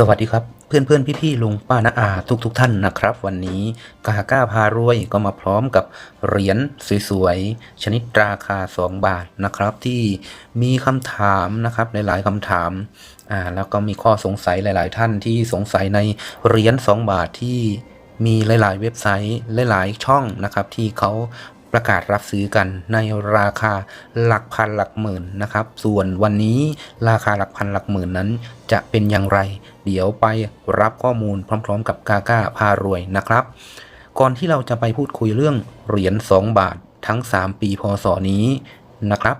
สวัสดีครับ เพื่อนเพื่อนพี่พี่ๆลุงป้าน้าอาทุกทุกท่านนะครับ วันนี้กาก้าพารวยก็มาพร้อมกับเหรียญสวยๆ ชนิดราคา 2 บาทนะครับ ที่มีคำถามนะครับหลายๆคำถามอ่าแล้วก็มีข้อสงสัยหลาย ๆ ท่านที่สงสัยในเหรียญ2 บาทที่มีหลาย ๆ เว็บไซต์หลาย ๆ ช่องนะครับที่เขา ประกาศรับซื้อกันในราคาหลักพันหลักหมื่นนะครับ ส่วนวันนี้ราคาหลักพันหลักหมื่นนั้น จะเป็นอย่างไร เดี๋ยวไปรับข้อมูลพร้อม ๆ กับกาก้าพารวยนะครับ ก่อนที่เราจะไปพูดคุยเรื่องเหรียญ2 บาททั้ง 3 ปีพศนี้นะครับ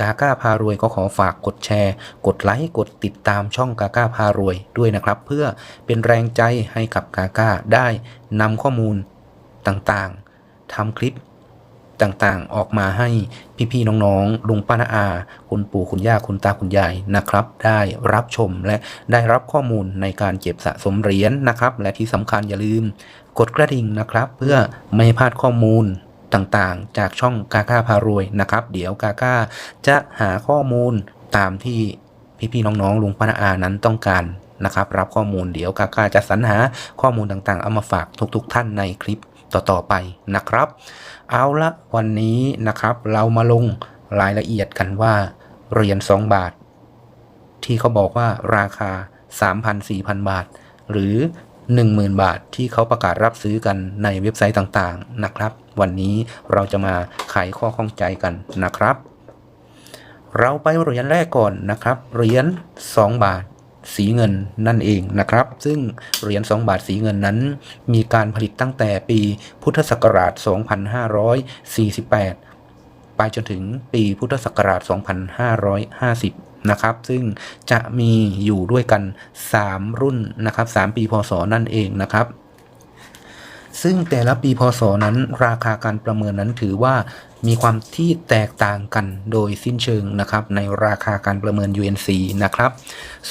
กาก้าพารวยก็ขอฝากกดแชร์ กดไลค์ กดติดตามช่องกาก้าพารวยด้วยนะครับ เพื่อเป็นแรงใจให้กับกาก้าได้นำข้อมูลต่างๆทำคลิป ต่างๆ ออกมาให้พี่ๆน้องๆลุงป้านาอา คุณปู่คุณย่าคุณตาคุณยายนะครับ ได้รับชมและได้รับข้อมูลในการเก็บสะสมเหรียญนะครับ และที่สำคัญอย่าลืม กดกระดิ่งนะครับ เพื่อไม่พลาดข้อมูลต่างๆ จากช่องกาก้าพารวยนะครับ เดี๋ยวกาก้าจะหาข้อมูลตามที่พี่ๆน้องๆลุงป้านาอานั้นต้องการนะครับรับข้อมูลเดี๋ยวกาก้าจะสรรหาข้อมูลต่างๆ เอามาฝากทุกๆ ท่านในคลิป ต่อๆไปนะครับ เอาละวันนี้นะครับเรามาลงรายละเอียดกันว่าเหรียญ2บาท ที่เขาบอกว่าราคา 3,000-4,000 บาท หรือ 10,000 บาทที่เขาประกาศรับซื้อกันในเว็บไซต์ต่างๆนะครับ วันนี้เราจะมาไขข้อข้องใจกันนะครับ เราไปเหรียญแรกก่อนนะครับเหรียญ2บาท สีเงินนั่นเองนะครับ ซึ่งเหรียญ 2 บาทสีเงินนั้น มีการผลิตตั้งแต่ปีพุทธศักราช 2548 ไปจนถึงปีพุทธศักราช 2550 นะครับ ซึ่งจะมีอยู่ด้วยกัน 3 รุ่นนะครับ 3 ปีพศนั่นเองนะครับซึ่งแต่ละปีพศนั้นราคาการประเมินนั้นถือว่า มีความที่แตกต่างกันโดยสิ้นเชิงนะครับในราคาการประเมิน UNC นะครับ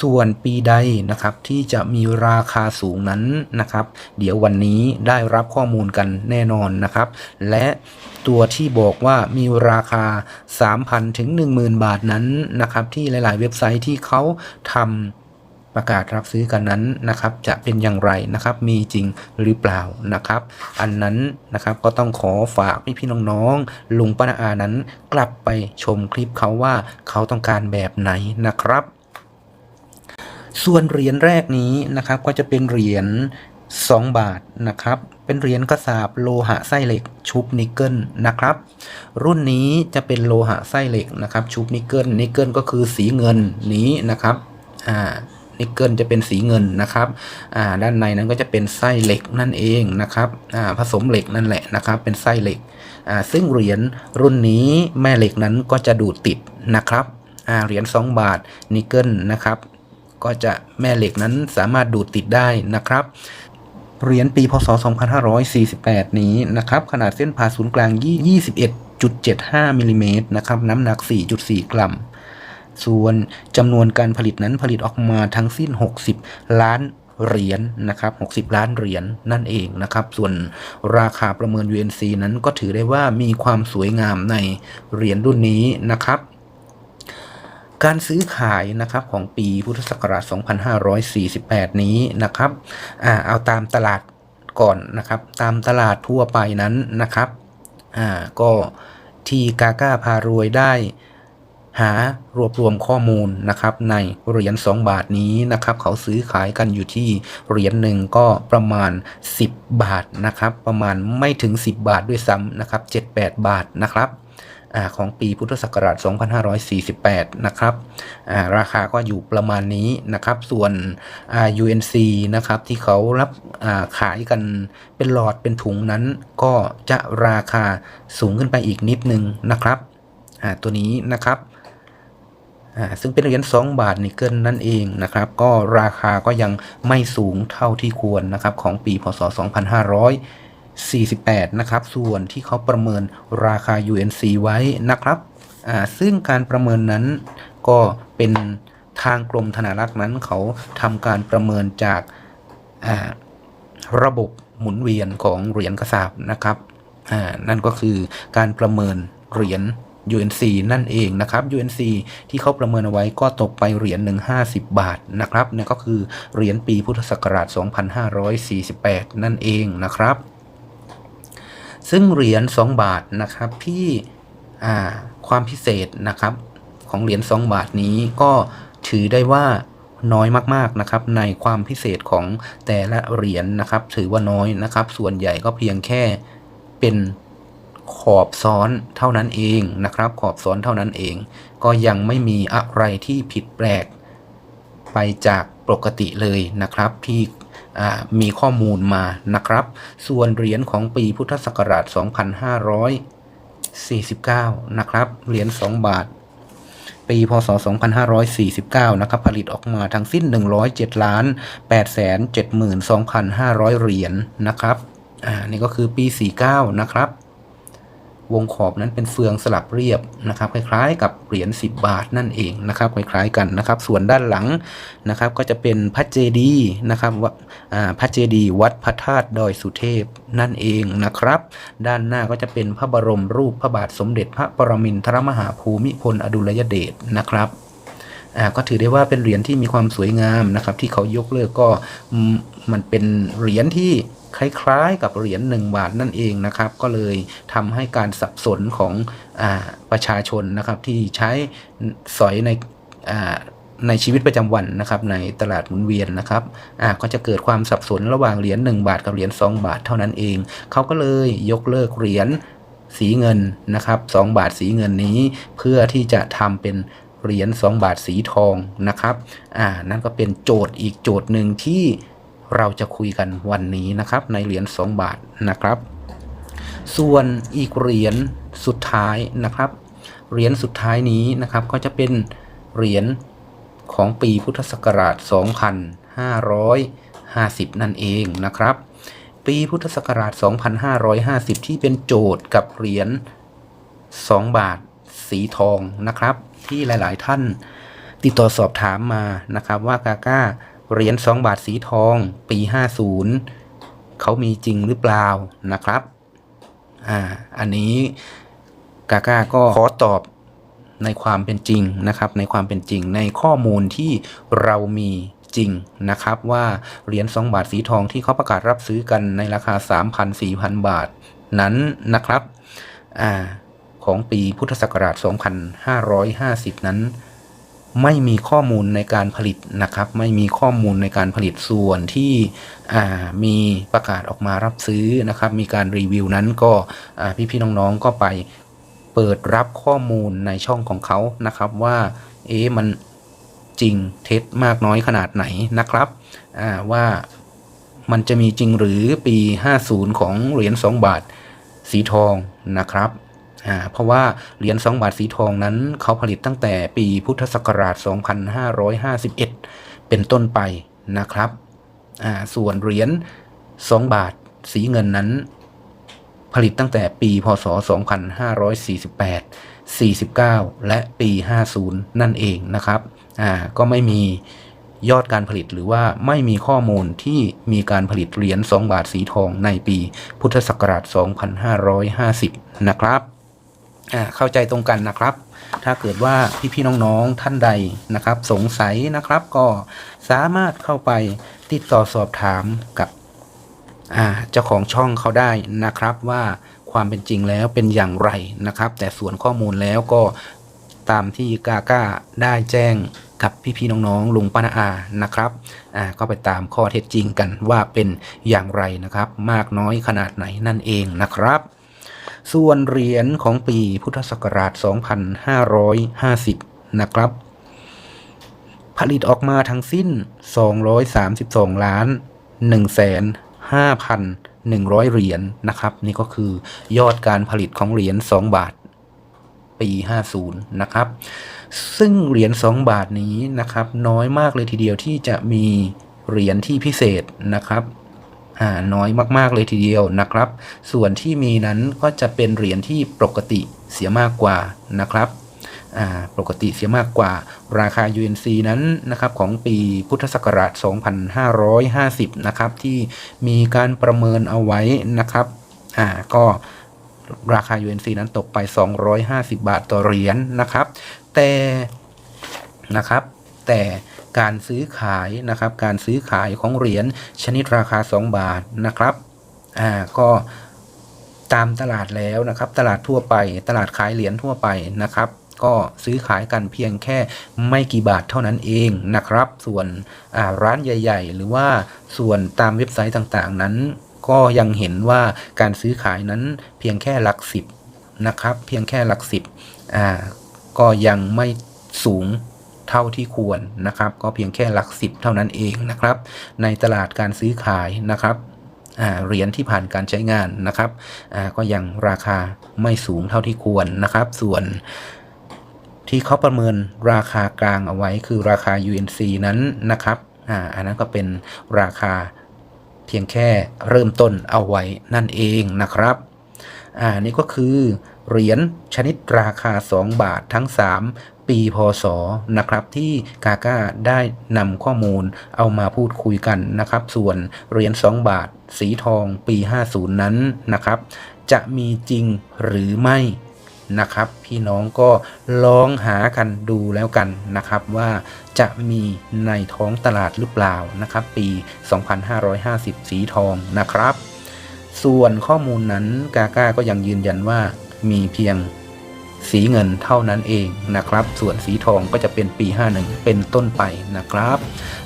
ส่วนปีใดนะครับที่จะมีราคาสูงนั้นนะครับ เดี๋ยววันนี้ได้รับข้อมูลกันแน่นอนนะครับ และตัวที่บอกว่ามีราคา 3,000 ถึง 10,000 บาทนั้นนะครับที่หลาย ๆ เว็บไซต์ที่เขาทำ ประกาศรับซื้อกันนั้นนะครับ จะเป็นอย่างไรนะครับ มีจริงหรือเปล่านะครับ อันนั้นนะครับก็ต้องขอฝากพี่พี่ๆน้องๆลุงป้านาอานั้นกลับไปชมคลิปเขาว่าเขาต้องการแบบไหนนะครับ ส่วนเหรียญแรกนี้นะครับก็จะเป็นเหรียญ2 บาทนะครับเป็นเหรียญกระสาบโลหะไส้เหล็กชุบนิกเกิลนะครับ รุ่นนี้จะเป็นโลหะไส้เหล็กนะครับ ชุบนิกเกิลนิกเกิลก็คือสีเงินนี้นะครับอ่า นิกเกิลจะเป็นสีเงินนะครับอ่าด้านในนั้นก็จะเป็นไส้เหล็กนั่นเองนะครับอ่าผสมเหล็กนั่นแหละนะครับ เป็นไส้เหล็กอ่าซึ่งเหรียญรุ่นนี้แม่เหล็กนั้นก็จะดูดติดนะครับอ่าเหรียญ2บาทนิกเกิลนะครับก็จะแม่เหล็กนั้นสามารถดูดติดได้นะครับเหรียญปีพศ 2548 นี้นะครับขนาดเส้นผ่าศูนย์กลาง 21.75มิลลิเมตรนะครับน้ำหนัก 4.4 กรัม ส่วนจำนวนการผลิตนั้นผลิตออกมาทั้งสิ้น 60 ล้านเหรียญนะครับ 60 ล้านเหรียญนั่นเองนะครับ ส่วนราคาประเมิน UNC นั้นก็ถือได้ว่ามีความสวยงามในเหรียญรุ่นนี้นะครับการซื้อขายนะครับของปีพุทธศักราช 2548 นี้นะครับอ่าเอาตามตลาดก่อนนะครับ ตามตลาดทั่วไปนั้นนะครับอ่าก็ที่กาก้าพารวยได้ หารวบรวมข้อมูลนะครับในเหรียญ2 บาทนี้นะครับเขาซื้อขายกันอยู่ที่เหรียญหนึ่งก็ประมาณ 10 บาทนะครับประมาณไม่ถึง 10 บาทด้วยซ้ำนะครับ7-8 บาทนะครับอของปีพุทธศักราช 2548 นะครับาราคาก็อยู่ประมาณนี้นะครับ ส่วน UNC นะครับที่เขารับาขายกันเป็นหลอดเป็นถุงนั้น ก็จะราคาสูงขึ้นไปอีกนิดนึงนะครับตัวนี้นะครับ ซึ่งเป็นเหรียญ2บาทนิกเกิลนั่นเองนะครับ ก็ราคาก็ยังไม่สูงเท่าที่ควรนะครับของปีพศ 2548 นะครับ ส่วนที่เขาประเมินราคา UNC ไว้นะครับซึ่งการประเมินนั้นก็เป็นทางกรมธนารักษ์นั้นเขาทำการประเมินจาการะบบหมุนเวียนของเหรียญกระสาบนะครับนั่นก็คือการประเมินเหรียญ UNC นั่นเองนะครับ UNC ที่เขาประเมินเอาไว้ก็ตกไปเหรียญหนึ่ง50บาทนะครับเนี่ยก็คือเหรียญปีพุทธศักราช 2548 นั่นเองนะครับ ซึ่งเหรียญ2บาทนะครับที่ความพิเศษนะครับของเหรียญ2บาทนี้ก็ถือได้ว่าน้อยมากๆนะครับในความพิเศษของแต่ละเหรียญนะครับ ถือว่าน้อยนะครับ ส่วนใหญ่ก็เพียงแค่เป็น ขอบซ้อนเท่านั้นเองนะครับ ขอบซ้อนเท่านั้นเอง ก็ยังไม่มีอะไรที่ผิดแปลกไปจากปกติเลยนะครับที่มีข้อมูลมานะครับ ส่วนเหรียญของปีพุทธศักราช 2549 นะครับ เหรียญ 2 บาท ปีพศ 2549 นะครับ ผลิตออกมาทั้งสิ้น 107ล้าน8 7 2 5 0 0 เหรียญนะครับ อ่า นี่ก็คือปี 49 นะครับ วงขอบนั้นเป็นเฟืองสลับเรียบนะครับคล้ายๆ กับเหรียญ10 บาทนั่นเองนะครับคล้ายๆกันนะครับ ส่วนด้านหลังนะครับก็จะเป็นพระเจดีย์นะครับวะอ่าพระเจดีย์วัดพระธาตุดอยสุเทพนั่นเองนะครับ ด้านหน้าก็จะเป็นพระบรมรูปพระบาทสมเด็จพระปรมินทรมหาภูมิพลอดุลยเดชนะครับอ่าก็ถือได้ว่าเป็นเหรียญที่มีความสวยงามนะครับ ที่เขายกเลิกก็มันเป็นเหรียญที่ คล้ายๆกับเหรียญหนึ่งบาทนั่นเองนะครับ ก็เลยทำให้การสับสนของอประชาชนนะครับที่ใช้สอยในในชีวิตประจำวันนะครับในตลาดหมุนเวียนนะครับก็จะเกิดความสับสนระหว่างเหรียญ1บาทกับเหรียญ2บาทเท่านั้นเอง เขาก็เลยยกเลิกเหรียญสีเงินนะครับ2บาทสีเงินนี้ เพื่อที่จะทำเป็นเหรียญ2บาทสีทองนะครับอ่านั่นก็เป็นโจทย์อีกโจทย์หนึ่งที่ เราจะคุยกันวันนี้นะครับ ในเหรียญ2บาทนะครับ ส่วนอีกเหรียญสุดท้ายนะครับ เหรียญสุดท้ายนี้นะครับก็จะเป็นเหรียญของปีพุทธศักราช 2550 นั่นเองนะครับ ปีพุทธศักราช 2550 ที่เป็นโจทย์กับเหรียญ2บาทสีทองนะครับ ที่หลาย ๆ ท่านติดต่อสอบถามมานะครับว่ากาก้า เหรียญ2บาทสีทอง ปี 50 เขามีจริงหรือเปล่านะครับ อ่า อันนี้กาก้าก็ขอตอบในความเป็นจริงนะครับ ในความเป็นจริงในข้อมูลที่เรามีจริงนะครับว่าเหรียญ2บาทสีทองที่เขาประกาศรับซื้อกันในราคา 3,000-4,000 บาทนั้นนะครับ อ่า ของปีพุทธศักราช 2550 นั้น ไม่มีข้อมูลในการผลิตนะครับ ไม่มีข้อมูลในการผลิตส่วนที่มีประกาศออกมารับซื้อนะครับ มีการรีวิวนั้นก็พี่ๆน้องๆก็ไปเปิดรับข้อมูลในช่องของเขานะครับว่าเอ๊ะมันจริงเท็จมากน้อยขนาดไหนนะครับว่ามันจะมีจริงหรือปี 50 ของเหรียญ2บาทสีทองนะครับ อ่าเพราะว่าเหรียญ2บาทสีทองนั้นเขาผลิตตั้งแต่ปีพุทธศักราช 2551 เป็นต้นไปนะครับอ่าส่วนเหรียญ2บาทสีเงินนั้น ผลิตตั้งแต่ปีพศ 2548 49 และปี 50 นั่นเองนะครับอ่าก็ไม่มียอดการผลิตหรือว่าไม่มีข้อมูลที่มีการผลิตเหรียญ2บาทสีทองในปีพุทธศักราช 2550 นะครับ เข้าใจตรงกันนะครับ ถ้าเกิดว่าพี่ๆน้องๆท่านใดนะครับ สงสัยนะครับก็สามารถเข้าไปติดต่อสอบถามกับอ่าเจ้าของช่องเขาได้นะครับว่าความเป็นจริงแล้วเป็นอย่างไรนะครับ แต่ส่วนข้อมูลแล้วก็ตามที่กาก้าได้แจ้งกับพี่ๆน้องๆลุงป้านาอานะครับอ่าก็ไปตามข้อเท็จจริงกันว่าเป็นอย่างไรนะครับ มากน้อยขนาดไหนนั่นเองนะครับ ส่วนเหรียญของปีพุทธศักราช 2550 นะครับ ผลิตออกมาทั้งสิ้น 232 ล้าน1แสน5,100 เหรียญนะครับ นี่ก็คือยอดการผลิตของเหรียญ 2 บาท ปี 50 นะครับ ซึ่งเหรียญ 2 บาทนี้นะครับ น้อยมากเลยทีเดียวที่จะมีเหรียญที่พิเศษนะครับ อ่าน้อยมากๆเลยทีเดียวนะครับ ส่วนที่มีนั้นก็จะเป็นเหรียญที่ปกติเสียมากกว่านะครับปกติเสียมากกว่าราคา UNC นั้นนะครับของปีพุทธศักราช 2550 นะครับที่มีการประเมินเอาไว้นะครับอ่าก็ราคา UNC นั้นตกไป 250 บาทต่อเหรียญนะครับ แต่นะครับแต่ การซื้อขายนะครับ การซื้อขายของเหรียญชนิดราคา 2 บาทนะครับอ่าก็ตามตลาดแล้วนะครับ ตลาดทั่วไป ตลาดขายเหรียญทั่วไปนะครับ ก็ซื้อขายกันเพียงแค่ไม่กี่บาทเท่านั้นเองนะครับ ส่วนร้านใหญ่ ๆ หรือว่าส่วนตามเว็บไซต์ต่างๆ นั้น ก็ยังเห็นว่าการซื้อขายนั้นเพียงแค่หลักสิบนะครับ เพียงแค่หลักสิบอ่าก็ยังไม่สูง เท่าที่ควรนะครับ ก็เพียงแค่หลักสิบเท่านั้นเองนะครับ ในตลาดการซื้อขายนะครับเหรียญที่ผ่านการใช้งานนะครับก็ยังราคาไม่สูงเท่าที่ควรนะครับ ส่วนที่เขาประเมินราคากลางเอาไว้คือราคา UNC นั้นนะครับอ,อันนั้นก็เป็นราคาเพียงแค่เริ่มต้นเอาไว้นั่นเองนะครับอ่านี่ก็คือเหรียญชนิดราคา 2 บาททั้ง 3 ปีพศนะครับที่กาก้าได้นำข้อมูลเอามาพูดคุยกันนะครับ ส่วนเหรียญ2บาท สีทองปี 50 นั้นนะครับ จะมีจริงหรือไม่นะครับ พี่น้องก็ลองหากันดูแล้วกันนะครับว่าจะมีในท้องตลาดหรือเปล่านะครับ ปี 2550 สีทองนะครับ ส่วนข้อมูลนั้นกาก้าก็ยังยืนยันว่ามีเพียง สีเงินเท่านั้นเองนะครับ ส่วนสีทองก็จะเป็นปี 51 เป็นต้นไปนะครับ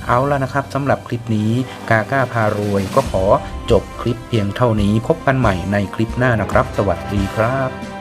เอาละนะครับสำหรับคลิปนี้กาก้าพารวยก็ขอจบคลิปเพียงเท่านี้พบกันใหม่ในคลิปหน้านะครับ สวัสดีครับ